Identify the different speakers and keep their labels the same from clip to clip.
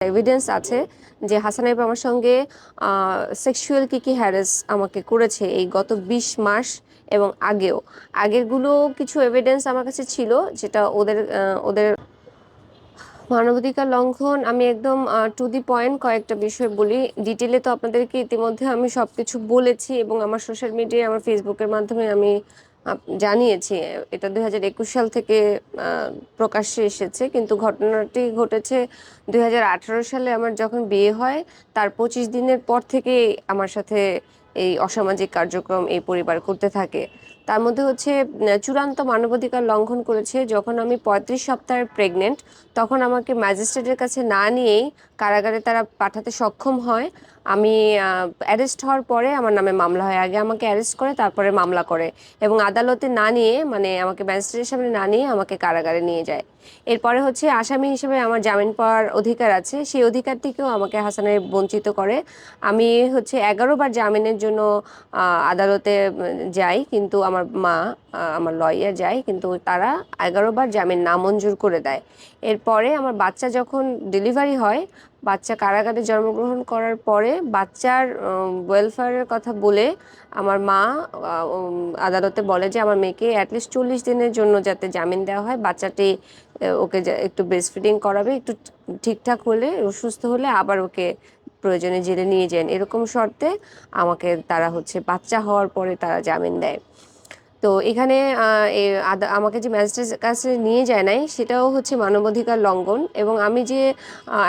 Speaker 1: Evidence আছে যে হাসানাইব আমার সঙ্গে সেক্সুয়াল কি কি হ্যারেস আমাকে করেছে এই গত বিশ মাস এবং আগেও। আগেরগুলো কিছু এভিডেন্স আমার কাছে ছিল যেটা ওদের ওদের মানবাধিকার লঙ্ঘন। আমি একদম টু দি পয়েন্ট কয়েকটা বিষয় বলি। ডিটেলে তো আপনাদেরকে ইতিমধ্যে আমি সব কিছু বলেছি এবং আমার সোশ্যাল মিডিয়ায় আমার ফেসবুকের মাধ্যমে আমি জানিয়েছি, এটা দুই হাজার একুশ সাল থেকে প্রকাশ্যে এসেছে, কিন্তু ঘটনাটি ঘটেছে দুই হাজার আঠারো সালে আমার যখন বিয়ে হয়, তার পঁচিশ দিনের পর থেকে আমার সাথে এই অসামাজিক কার্যক্রম এই পরিবার করতে থাকে। তার মধ্যে হচ্ছে চূড়ান্ত মানবাধিকার লঙ্ঘন করেছে, যখন আমি পঁয়ত্রিশ সপ্তাহের প্রেগনেন্ট তখন আমাকে ম্যাজিস্ট্রেটের কাছে না নিয়েই কারাগারে তারা পাঠাতে সক্ষম হয়। আমি অ্যারেস্ট হওয়ার পরে আমার নামে মামলা হয়। আগে আমাকে অ্যারেস্ট করে, তারপরে মামলা করে এবং আদালতে না নিয়ে মানে আমাকে ম্যাজিস্ট্রেটের সামনে না নিয়ে আমাকে কারাগারে নিয়ে যায়। এরপরে হচ্ছে আসামি হিসেবে আমার জামিন পাওয়ার অধিকার আছে। সেই অধিকার থেকেও আমাকে হাসানের বঞ্চিত করে। আমি হচ্ছে এগারো বার জামিনের জন্য আদালতে যাই, কিন্তু আমার মা আমার লয়ার যায়, কিন্তু তারা এগারো বার জামিন নামঞ্জুর করে দেয়। এরপরে আমার বাচ্চা যখন ডেলিভারি হয় বাচ্চা কারাগারে জন্মগ্রহণ করার পরে বাচ্চার ওয়েলফেয়ারের কথা বলে আমার মা আদালতে বলে যে আমার মেয়েকে অ্যাটলিস্ট চল্লিশ দিনের জন্য যাতে জামিন দেওয়া হয়। বাচ্চাটি ওকে একটু ব্রেস্ট ফিডিং করাবে, একটু ঠিকঠাক হলে অসুস্থ হলে আবার ওকে প্রয়োজনে জেলে নিয়ে যান। এরকম শর্তে আমাকে তারা হচ্ছে বাচ্চা হওয়ার পরে তারা জামিন দেয়। তো এখানে আমাকে যে ম্যাজিস্ট্রেটের কাছে নিয়ে যায় নাই, সেটাও হচ্ছে মানবাধিকার লঙ্ঘন এবং আমি যে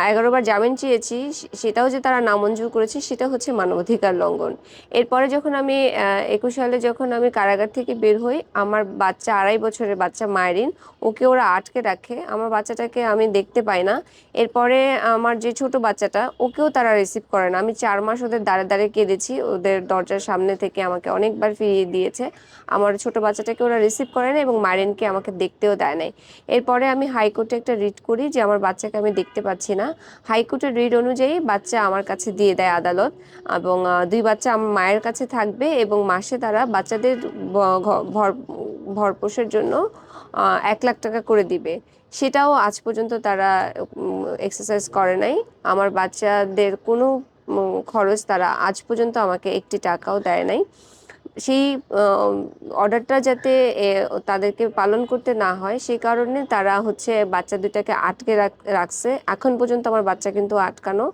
Speaker 1: এগারোবার জামিন চেয়েছি সেটাও যে তারা নামঞ্জুর করেছে, সেটা হচ্ছে মানবাধিকার লঙ্ঘন। এরপরে যখন আমি একুশ সালে যখন আমি কারাগার থেকে বের হই, আমার বাচ্চা আড়াই বছরের বাচ্চা মায়েরিন ওকে ওরা আটকে রাখে, আমার বাচ্চাটাকে আমি দেখতে পাই না। এরপরে আমার যে ছোট বাচ্চাটা, ওকেও তারা রিসিভ করে না। আমি চার মাস ওদের দাঁড়ে দাঁড়ে কেঁদেছি, ওদের দরজার সামনে থেকে আমাকে অনেকবার ফিরিয়ে দিয়েছে। আমার ছোট বাচ্চাটাকে ওরা রিসিভ করে না এবং মারিনকে আমাকে দেখতেও দেয় নাই। এরপরে আমি হাইকোর্টে একটা রিট করি যে আমার বাচ্চাকে আমি দেখতে পাচ্ছি না। হাইকোর্টের রিট অনুযায়ী বাচ্চা আমার কাছে দিয়ে দেয় আদালত এবং দুই বাচ্চা আমার মায়ের কাছে থাকবে এবং মাসে তারা বাচ্চাদের ভর, ভরপোষের জন্য এক লাখ টাকা করে দিবে। সেটাও আজ পর্যন্ত তারা এক্সারসাইজ করে নাই। আমার বাচ্চাদের কোনো খরচ তারা আজ পর্যন্ত আমাকে একটি টাকাও দেয় নাই। সেই অর্ডারটা যাতে তাদেরকে পালন করতে না হয়, সেই কারণে তারা হচ্ছে বাচ্চা দুটাকে আটকে রাখ- রাখছে। এখন পর্যন্ত আমার বাচ্চা কিন্তু আটকানো।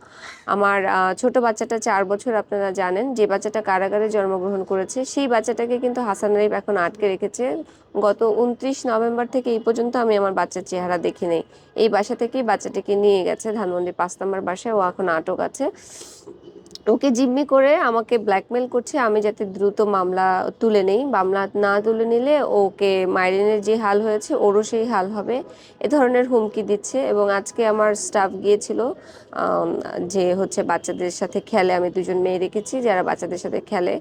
Speaker 1: আমার ছোট বাচ্চাটা চার বছর, আপনারা জানেন। যে বাচ্চাটা কারাগারে জন্মগ্রহণ করেছে, সেই বাচ্চাটাকে কিন্তু হাসান আরিফ এখন আটকে রেখেছে। গত উনত্রিশ নভেম্বর থেকে এই পর্যন্ত আমি আমার বাচ্চার চেহারা দেখি নেই। এই বাসা থেকেই বাচ্চাটাকে নিয়ে গেছে ধানমন্ডি পাঁচ নম্বর বাসায়। ও এখন আটক আছে। ওকে জিম্মি করে আমাকে ব্ল্যাকমেল করছে, আমি যাতে দ্রুত মামলা তুলে নেই। মামলা না তুলে নিলে ওকে মাইরিনের যে হাল হয়েছে, ওরও সেই হাল হবে। এ ধরনের হুমকি দিচ্ছে এবং আজকে আমার স্টাফ গিয়েছিল যে হচ্ছে বাচ্চাদের সাথে খেলে, আমি দুজন মেয়ে রেখেছি যারা বাচ্চাদের সাথে খেলে।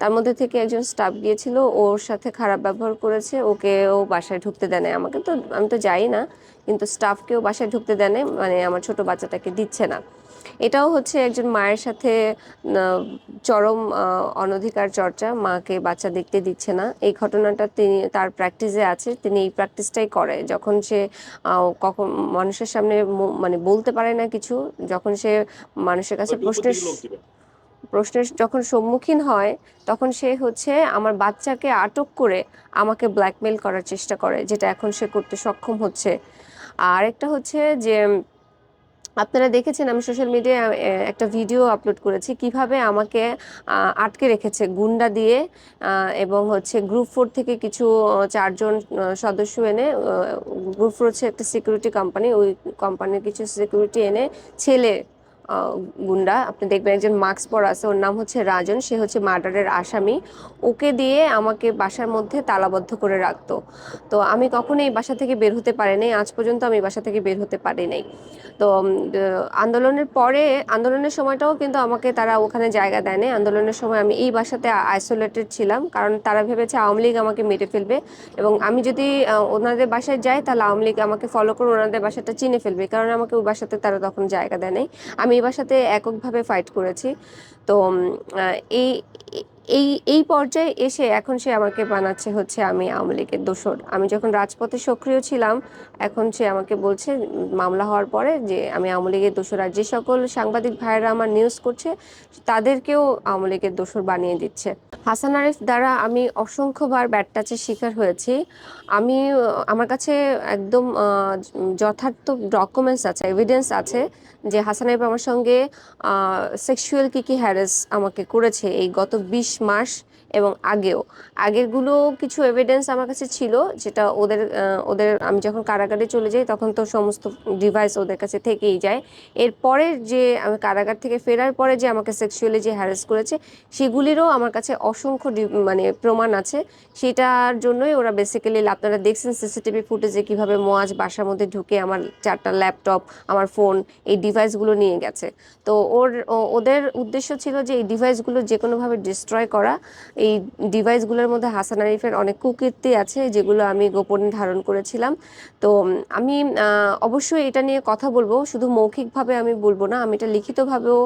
Speaker 1: তার মধ্যে থেকে একজন স্টাফ গিয়েছিল, ওর সাথে খারাপ ব্যবহার করেছে, ওকে ও বাসায় ঢুকতে দেয় আমাকে তো, আমি তো যাই না, কিন্তু স্টাফকেও বাসায় ঢুকতে দেয় মানে আমার ছোট বাচ্চাটাকে দিচ্ছে না। এটাও হচ্ছে একজন মায়ের সাথে চরম অনধিকার চর্চা মাকে বাচ্চা দেখতে দিচ্ছে না। এই ঘটনাটা তিনি তার প্র্যাকটিসে আছে। তিনি এই প্র্যাকটিসটাই করে। যখন সে কখন মানুষের সামনে মানে বলতে পারে না কিছু যখন সে মানুষের কাছে প্রশ্নের প্রশ্নের যখন সম্মুখীন হয় তখন সে হচ্ছে আমার বাচ্চাকে আটক করে আমাকে ব্ল্যাকমেল করার চেষ্টা করে যেটা এখন সে করতে সক্ষম হচ্ছে। আর একটা হচ্ছে যে আপনারা দেখেছেন আমি সোশ্যাল মিডিয়ায় একটা ভিডিও আপলোড করেছি। কীভাবে আমাকে আটকে রেখেছে, গুন্ডা দিয়ে এবং হচ্ছে গ্রুপ ফোর থেকে কিছু চারজন সদস্য এনে গ্রুপ ফোর হচ্ছে একটা সিকিউরিটি কোম্পানি ওই কোম্পানির কিছু সিকিউরিটি এনে ছেলে গুন্ডা। আপনি দেখবেন একজন মাস্ক পরা আছে, ওর নাম হচ্ছে রাজন, সে হচ্ছে মার্ডারের আসামি। ওকে দিয়ে আমাকে বাসার মধ্যে তালাবদ্ধ করে রাখতো। তো আমি কখনোই বাসা থেকে বের হতে পারি নাই, আজ পর্যন্ত আমি বাসা থেকে বের হতে পারি নাই। তো আন্দোলনের পরে, আন্দোলনের সময়টাও কিন্তু আমাকে তারা ওখানে জায়গা দেয়নি আন্দোলনের সময় আমি এই বাসাতে আইসোলেটেড ছিলাম, কারণ তারা ভেবেছে আওয়ামী লীগ আমাকে মেরে ফেলবে। এবং আমি যদি ওনাদের বাসায় যাই, তাহলে আওয়ামী লীগ আমাকে ফলো করে ওনাদের বাসাটা চিনে ফেলবে, কারণ আমাকে ওই বাসাতে তারা তখন জায়গা দেয় নাই। আমি এই সাথে এককভাবে ফাইট করেছি। তো এই এই এই পর্যায়ে এসে এখন সে আমাকে বানাচ্ছে হচ্ছে আমি আওয়ামী লীগের দোসর আমি যখন রাজপথে সক্রিয় ছিলাম, এখন সে আমাকে বলছে মামলা হওয়ার পরে যে আমি আওয়ামী লীগের দোসর আর যে সকল সাংবাদিক ভাইয়েরা আমার নিউজ করছে, তাদেরকেও আওয়ামী লীগের দোসর বানিয়ে দিচ্ছে। হাসান আরিফ দ্বারা আমি অসংখ্যবার ব্যাট টাচের শিকার হয়েছি। আমি, আমার কাছে একদম যথার্থ ডকুমেন্টস আছে এভিডেন্স আছে যে হাসান আরিফ আমার সঙ্গে সেক্সুয়াল কী কী হ্যারেস আমাকে করেছে। এই গত বিশ মাস এবং আগেও। আগেরগুলো কিছু এভিডেন্স আমার কাছে ছিল যেটা ওদের ওদের আমি যখন কারাগারে চলে যাই তখন তো সমস্ত ডিভাইস ওদের কাছে থেকেই যায়। এরপরে যে আমি কারাগার থেকে ফেরার পরে যে আমাকে সেক্সুয়ালি যে হ্যারেস করেছে, সেগুলিরও আমার কাছে অসংখ্য মানে প্রমাণ আছে। সেটার জন্যই ওরা বেসিক্যালি আপনারা দেখছেন সিসিটিভি ফুটেজে কীভাবে মোয়াজ বাসার মধ্যে ঢুকে আমার চারটা ল্যাপটপ আমার ফোন এই ডিভাইসগুলো নিয়ে গেছে। তো ওর ওদের উদ্দেশ্য ছিল যে এই ডিভাইসগুলো যে কোনোভাবে ডিস্ট্রয় করা। এই ডিভাইসগুলোর মধ্যে হাসান আরিফের অনেক কুকীর্তি আছে যেগুলো আমি গোপনে ধারণ করেছিলাম। তো আমি অবশ্যই এটা নিয়ে কথা বলব। শুধু মৌখিকভাবে আমি বলব না আমি এটা লিখিতভাবেও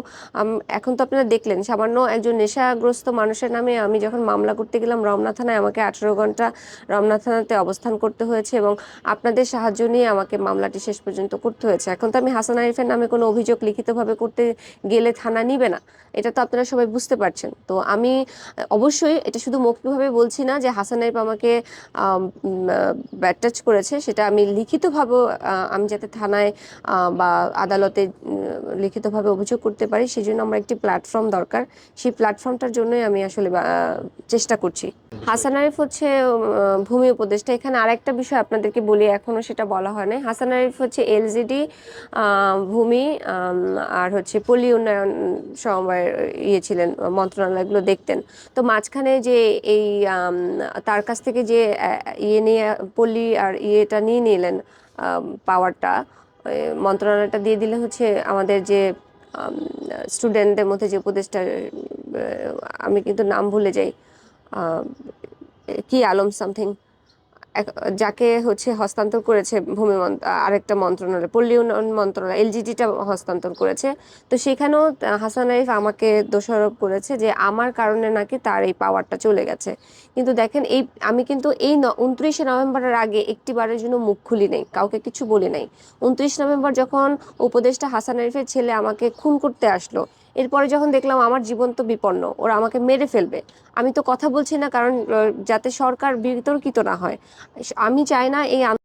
Speaker 1: এখন তো আপনারা দেখলেন সামান্য একজন নেশাগ্রস্ত মানুষের নামে আমি যখন মামলা করতে গেলাম রমনা থানায় আমাকে আঠেরো ঘণ্টা রমনা থানাতে অবস্থান করতে হয়েছে এবং আপনাদের সাহায্য নিয়ে আমাকে মামলাটি শেষ পর্যন্ত করতে হয়েছে। এখন তো আমি হাসান আরিফের নামে কোনো অভিযোগ লিখিতভাবে করতে গেলে থানা নিবে না এটা তো আপনারা সবাই বুঝতে পারছেন। তো আমি আহ, অবশ্যই এটা শুধু মৌখিকভাবে বলছি না যে হাসান আরিফ আমাকে ব্যাট টাচ করেছে সেটা আমি লিখিতভাবেও আহ, আমি যাতে থানায় বা আদালতে লিখিতভাবে অভিযোগ করতে পারি সেই জন্য আমার একটি প্ল্যাটফর্ম দরকার। সেই প্ল্যাটফর্মটার জন্যই আমি আসলে চেষ্টা করছি। হাসান আরিফ হচ্ছে ভূমি উপদেষ্টা। এখানে আরেকটা বিষয় আপনাদেরকে বলি এখনও সেটা বলা হয় নাই। হাসান আরিফ হচ্ছে এলজিডি ভূমি আর হচ্ছে পল্লী উন্নয়ন সমবায়ের ইয়ে ছিলেন মন্ত্রণালয়গুলো দেখতেন। তো মাঝখানে যে এই তার কাছ থেকে যে ইয়ে নিয়ে পল্লী আর ইয়েটা নিয়ে নিলেন পাওয়ারটা মন্ত্রণালয়টা দিয়ে দিলে হচ্ছে আমাদের যে স্টুডেন্টদের মধ্যে যে উপদেষ্টা আমি কিন্তু নাম ভুলে যাই কি আলম সামথিং। যাকে হচ্ছে হস্তান্তর করেছে ভূমি আরেকটা মন্ত্রণালয়, পল্লী উন্নয়ন মন্ত্রণালয়, এলজিডিটা হস্তান্তর করেছে। তো সেখানেও হাসান আরিফ আমাকে দোষারোপ করেছে যে আমার কারণে নাকি তার এই পাওয়ারটা চলে গেছে। কিন্তু দেখেন এই, আমি কিন্তু এই উনত্রিশে নভেম্বরের আগে একটি বারের জন্য মুখ খুলি নেই, কাউকে কিছু বলি নাই। উনত্রিশ নভেম্বর যখন উপদেষ্টা হাসান আরিফের ছেলে আমাকে খুন করতে আসলো এরপরে যখন দেখলাম আমার জীবন তো বিপন্ন, ওরা আমাকে মেরে ফেলবে। আমি তো কথা বলছি না কারণ যাতে সরকার বিতর্কিত না হয়। আমি চাই না এই